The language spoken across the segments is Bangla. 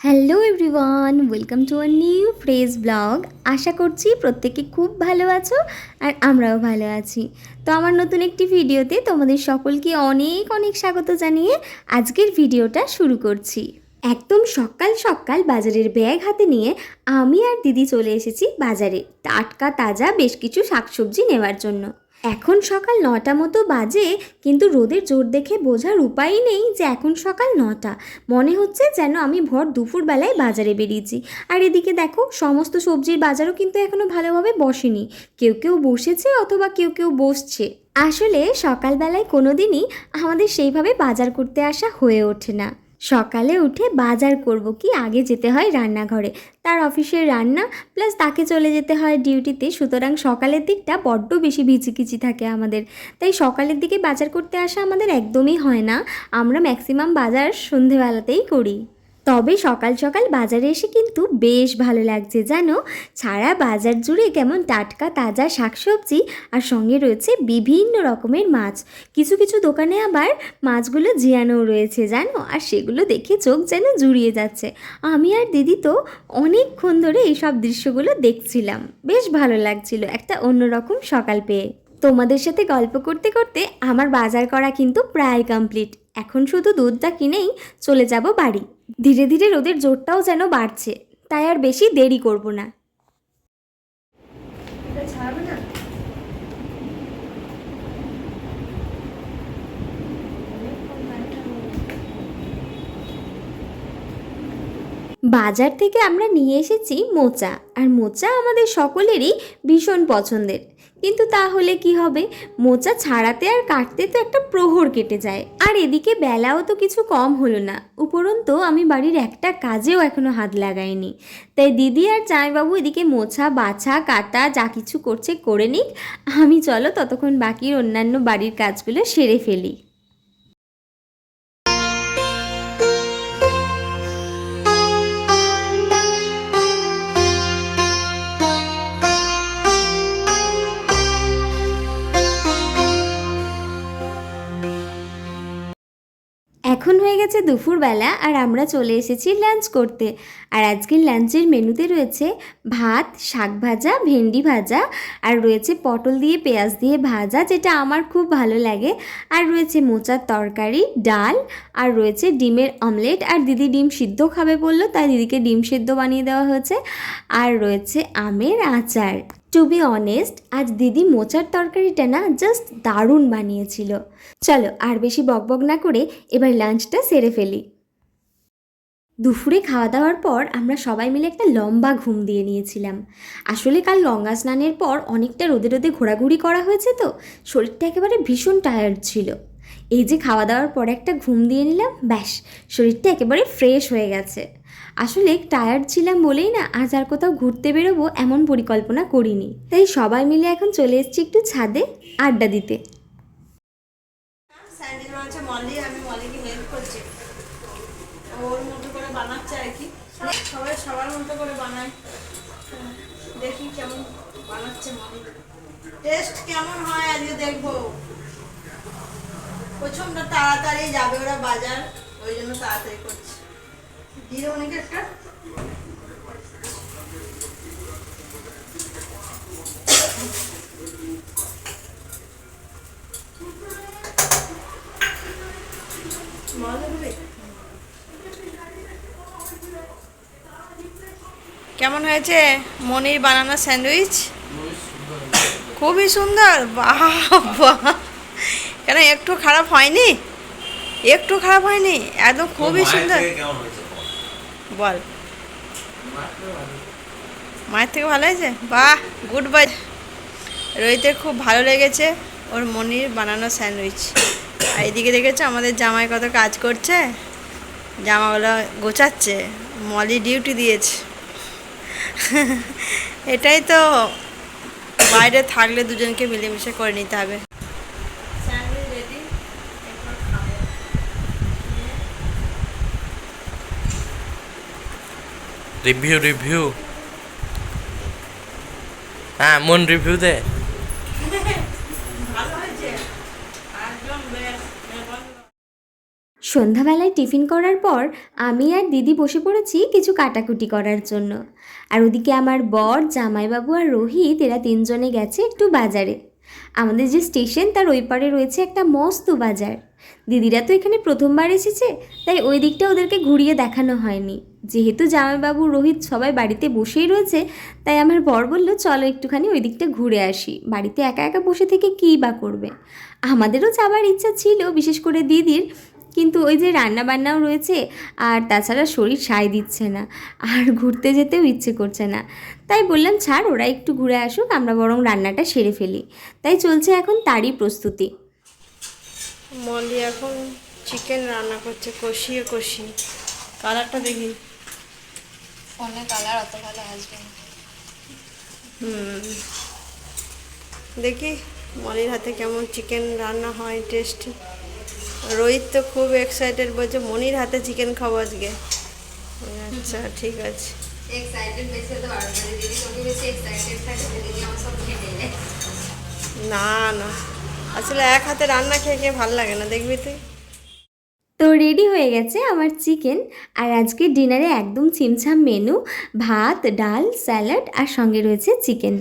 Hello everyone, welcome to our new phrase blog. আশা করছি প্রত্যেকে খুব ভালো আছো আর আমরাও ভালো আছি। তো আমার নতুন একটি ভিডিওতে তোমাদের সকলকে অনেক অনেক স্বাগত জানিয়ে আজকের ভিডিওটা শুরু করছি। একদম সকাল সকাল বাজারের ব্যাগ হাতে নিয়ে আমি আর দিদি চলে এসেছি বাজারে টাটকা তাজা বেশ কিছু শাকসবজি নেওয়ার জন্য। এখন সকাল নটা মতো বাজে, কিন্তু রোদের জোর দেখে বোঝার উপায়ই নেই যে এখন সকাল নটা। মনে হচ্ছে যেন আমি ভর দুপুরবেলায় বাজারে বেরিয়েছি। আর এদিকে দেখো, সমস্ত সবজির বাজারও কিন্তু এখনও ভালোভাবে বসেনি। কেউ কেউ বসেছে অথবা কেউ কেউ বসছে। আসলে সকালবেলায় কোনো দিনই আমাদের সেইভাবে বাজার করতে আসা হয়ে ওঠে না। সকালে উঠে বাজার করব কি? আগে যেতে হয় রান্নাঘরে। তার অফিসের রান্না, প্লাস তাকে চলে যেতে হয় ডিউটিতে। সুতরাং সকালের দিকটা বড্ড বেশি ভিচিকিচি থাকে আমাদের। তাই সকালের দিকে বাজার করতে আসা আমাদের একদমই হয় না। আমরা ম্যাক্সিমাম বাজার সন্ধেবেলাতেই করি। তবে সকাল সকাল বাজারে এসে কিন্তু বেশ ভালো লাগছে, জানো? ছাড়া বাজার জুড়ে কেমন টাটকা, তাজা শাকসবজি আর সঙ্গে রয়েছে বিভিন্ন রকমের মাছ। কিছু কিছু দোকানে আবার মাছগুলো জিয়ানোও রয়েছে, জানো? আর সেগুলো দেখে চোখ যেন জুড়িয়ে যাচ্ছে। আমি আর দিদি তো অনেকক্ষণ ধরে এইসব দৃশ্যগুলো দেখছিলাম। বেশ ভালো লাগছিল একটা অন্যরকম সকাল পেয়ে। তোমাদের সাথে গল্প করতে করতে আমার বাজার করা কিন্তু প্রায় কমপ্লিট এখন শুধু দুধটা কিনেই চলে যাব বাড়ি। ধীরে ধীরে রোদের জোরটাও যেন বাড়ছে, তাই আর বেশি দেরি করব না। বাজার থেকে আমরা নিয়ে এসেছি মোচা, আর মোচা আমাদের সকলেরই ভীষণ পছন্দের। কিন্তু তাহলে কি হবে? মোচা ছাড়াতে আর কাটতে তো একটা প্রহর কেটে যায়। আর এদিকে বেলাও তো কিছু কম হলো না। উপরন্তু আমি বাড়ির একটা কাজেও এখনও হাত লাগাইনি। তাই দিদি আর জামাইবাবু এদিকে মোছা, বাছা, কাটা যা কিছু করছে করে নিক। আমি চলো ততক্ষণ বাকির অন্যান্য বাড়ির কাজগুলো সেরে ফেলি। গেছে দুপুরবেলা আর আমরা চলে এসেছি লাঞ্চ করতে। আর আজকের লাঞ্চের মেনুতে রয়েছে ভাত, শাক ভাজা, ভেন্ডি ভাজা আর রয়েছে পটল দিয়ে, পেঁয়াজ দিয়ে ভাজা, যেটা আমার খুব ভালো লাগে। আর রয়েছে মোচার তরকারি, ডাল আর রয়েছে ডিমের অমলেট আর দিদি ডিম সিদ্ধ খাবে বলল, তাই দিদিকে ডিম সিদ্ধ বানিয়ে দেওয়া হয়েছে। আর রয়েছে আমের আচার। টু বি অনেস্ট আজ দিদি মোচার তরকারিটা না জাস্ট দারুণ বানিয়েছিল। চলো আর বেশি বকবক না করে এবার লাঞ্চটা সেরে ফেলি। দুপুরে খাওয়া দাওয়ার পর আমরা সবাই মিলে একটা লম্বা ঘুম দিয়ে নিয়েছিলাম। আসলে কাল লঙ্গা স্নানের পর অনেকটা রোদে রোদে ঘোরাঘুরি করা হয়েছে তো, শরীরটা একেবারে ভীষণ টায়ার্ড ছিল। এই যে খাওয়া দাওয়ার পর একটা ঘুম দিয়ে নিলাম, ব্যাস, শরীরটা একেবারে ফ্রেশ হয়ে গেছে। আসলে টায়ার্ড ছিলাম বলেই না আজ আর কোথাও ঘুরতে বেরোবো এমন পরিকল্পনা করিনি। তাই সবাই মিলে এখন চলে এসেছি একটু ছাদে আড্ডা দিতে। আর কি। দেখব। তাড়াতাড়ি যাবে ওরা বাজার, ওই জন্য তাড়াতাড়ি করছে। দিয়ে অনেকে একটা। কেমন হয়েছে মনির বানানো স্যান্ডউইচ? খুবই সুন্দর। বাহ বাহ। কেন একটু খারাপ হয়নি? একটু খারাপ হয়নি? একদম খুবই সুন্দর। বল। মায়ের থেকে ভালো হয়েছে? বাহ গুড বাই রোহিতের খুব ভালো লেগেছে ওর মনির বানানো স্যান্ডউইচ। আর এদিকে দেখেছ আমাদের জামাই কত কাজ করছে? জামাগুলো গোছাচ্ছে, মলি ডিউটি দিয়েছে। এটাই তো বাইরে থাকলে দুজনকে মিলেমিশে করে নিতে হবে। রিভিউ রিভিউ হ্যাঁ মন রিভিউ দে সন্ধ্যাবেলায় টিফিন করার পর আমি আর দিদি বসে পড়েছি কিছু কাটাকুটি করার জন্য। আর ওদিকে আমার বর, জামাইবাবু আর রোহিত, এরা তিনজনে গেছে একটু বাজারে। আমাদের যে স্টেশন, তার ওই পারে রয়েছে একটা মস্ত বাজার। দিদিরা তো এখানে প্রথমবার এসেছে, তাই ওই দিকটা ওদেরকে ঘুরিয়ে দেখানো হয়নি। যেহেতু জামাইবাবু, রোহিত সবাই বাড়িতে বসেই রয়েছে, তাই আমার বর বলল, চলো একটুখানি ওই দিকটা ঘুরে আসি। বাড়িতে একা একা বসে থেকে কী বা করবে? আমাদেরও যাবার ইচ্ছা ছিল, বিশেষ করে দিদির। কিন্তু ওই যে রান্না বান্নাও রয়েছে, আর তাছাড়া শরীর সায় দিচ্ছে না, আর ঘুরতে যেতেও ইচ্ছে করছে না। তাই বললাম, ছাড়, ওরা একটু ঘুরে আসুক, আমরা বরং রান্নাটা সেরে ফেলি। তাই চলছে এখন তারই প্রস্তুতি। মলি এখন চিকেন রান্না করছে কষিয়ে কষিয়ে কালারটা দেখি। ফোনে কালার অত ভালো আসবে হুম। দেখি মলির হাতে কেমন চিকেন রান্না হয় টেস্টি রোহিত তো খুব এক্সাইটেড বলছে মনির হাতে চিকেন খাব আজকে। আচ্ছা ঠিক আছে। না না। আসলে এক হাতে রান্না খেয়ে খেয়ে ভালো লাগে না দেখবি তুই। তো রেডি হয়ে গেছে আমার চিকেন আর আজকে ডিনারে একদম ছিমছাম মেনু ভাত ডাল স্যালাড আর সঙ্গে রয়েছে চিকেন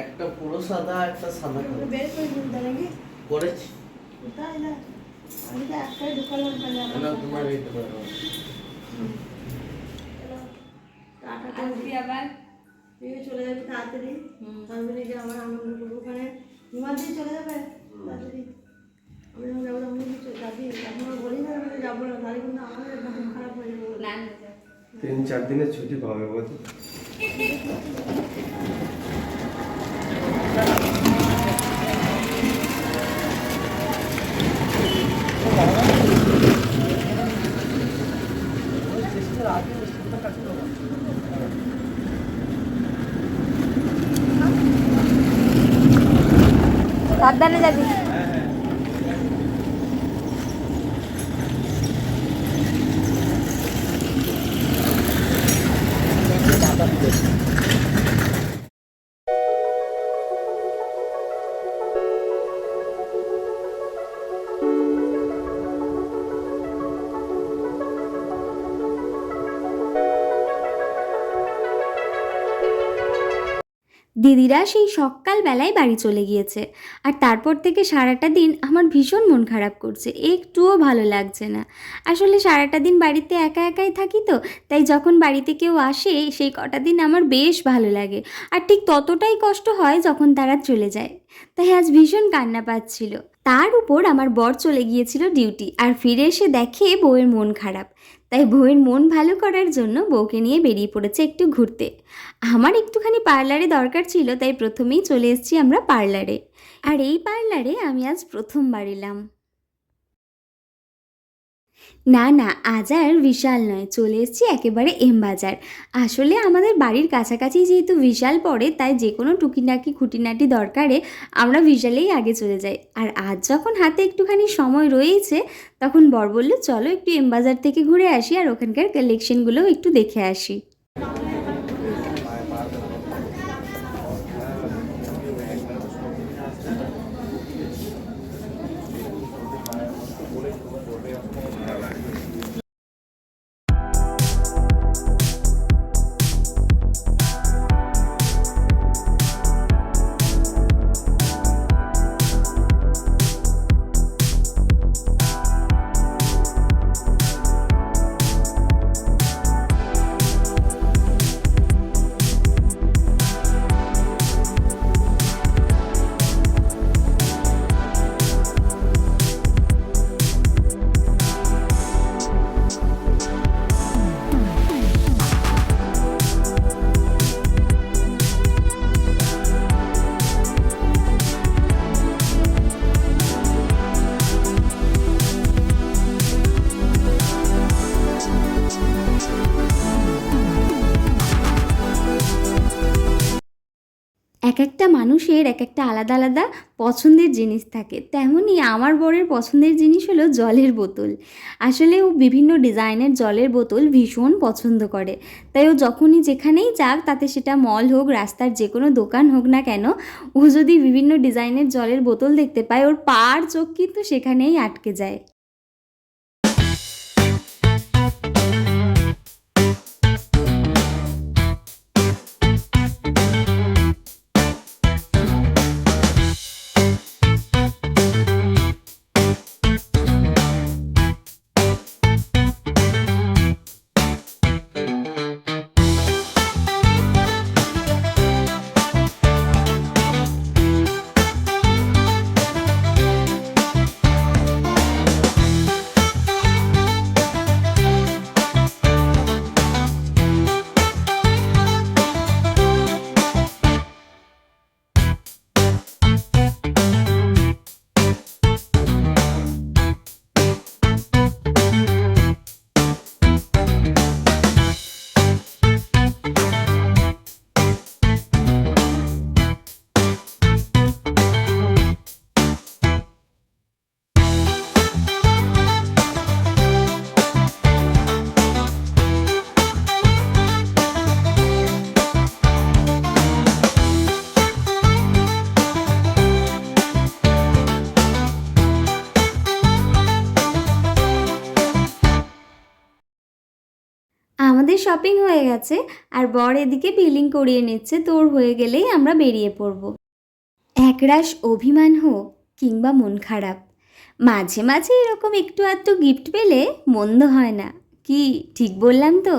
একটা পুরো সাদা একটা সাদা। করেছি। না, তোমার এইটা করো। তুইও চলে যাবি তাড়াতাড়ি। তারপরে যে আমার আনন্দ করব ওখানে হিমাদ্রি চলে যাবে? তাড়াতাড়ি। আমি যখন যাব? তখন যাবি বলি না আমি যাব না তাহলে কিন্তু আমার মন খারাপ হয়ে যাবে। তিন চার দিনের ছুটি পাবে বলতে। সাবধানে যাবি দিদিরা সেই সকালবেলায় বাড়ি চলে গিয়েছে। আর তারপর থেকে সারাটা দিন আমার ভীষণ মন খারাপ করছে। একটুও ভালো লাগছে না। আসলে সারাটা দিন বাড়িতে একা একাই থাকি তো, তাই যখন বাড়িতে কেউ আসে, সেই কটা দিন আমার বেশ ভালো লাগে। আর ঠিক ততটাই কষ্ট হয় যখন তারা চলে যায়। তাই আজ ভীষণ কান্না পাচ্ছিল। তার উপর আমার বর চলে গিয়েছিল ডিউটি। আর ফিরে এসে দেখে বউয়ের মন খারাপ। তাই বউয়ের মন ভালো করার জন্য বউকে নিয়ে বেরিয়ে পড়েছে একটু ঘুরতে। আমার একটুখানি পার্লারে দরকার ছিল, তাই প্রথমেই চলে এসেছি আমরা পার্লারে। আর এই পার্লারে আমি আজ প্রথমবার এলাম। না না, আজ আর বিশাল নয়, চলে এসেছি একেবারে এম বাজার। আসলে আমাদের বাড়ির কাছাকাছি যেহেতু বিশাল পড়ে, তাই যে কোনো টুকিনাকি খুঁটিনাটি দরকারে আমরা বিশালেই আগে চলে যাই। আর আজ যখন হাতে একটুখানি সময় রয়েছে, তখন বর বলল, চলো একটু এম বাজার থেকে ঘুরে আসি আর ওখানকার কালেকশনগুলোও একটু দেখে আসি। মানুষের এক একটা আলাদা আলাদা পছন্দের জিনিস থাকে। তেমনই আমার বরের পছন্দের জিনিস হলো জলের বোতল। আসলে ও বিভিন্ন ডিজাইনের জলের বোতল ভীষণ পছন্দ করে। তাই ও যখনই যেখানেই যাক, তাতে সেটা মল হোক, রাস্তার যে কোনো দোকান হোক না কেন, ও যদি বিভিন্ন ডিজাইনের জলের বোতল দেখতে পায়, ওর পার চোখ কিন্তু সেখানেই আটকে যায়। আমাদের শপিং হয়ে গেছে, আর বর এদিকে বিলিং করিয়ে নিচ্ছে, তোর হয়ে গেলেই আমরা বেরিয়ে পড়ব। একরাশ অভিমান হোক কিংবা মন খারাপ, মাঝে মাঝে এরকম একটু আধটু গিফট পেলে মন্দ হয় না, কি ঠিক বললাম তো?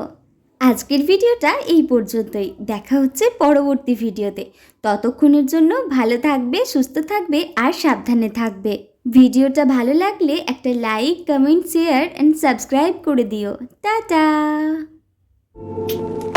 আজকের ভিডিওটা এই পর্যন্তই, দেখা হচ্ছে পরবর্তী ভিডিওতে, ততক্ষণের জন্য ভালো থাকবে, সুস্থ থাকবে, আর সাবধানে থাকবে। ভিডিওটা ভালো লাগলে একটা like comment share and subscribe করে দিও। টাটা! Música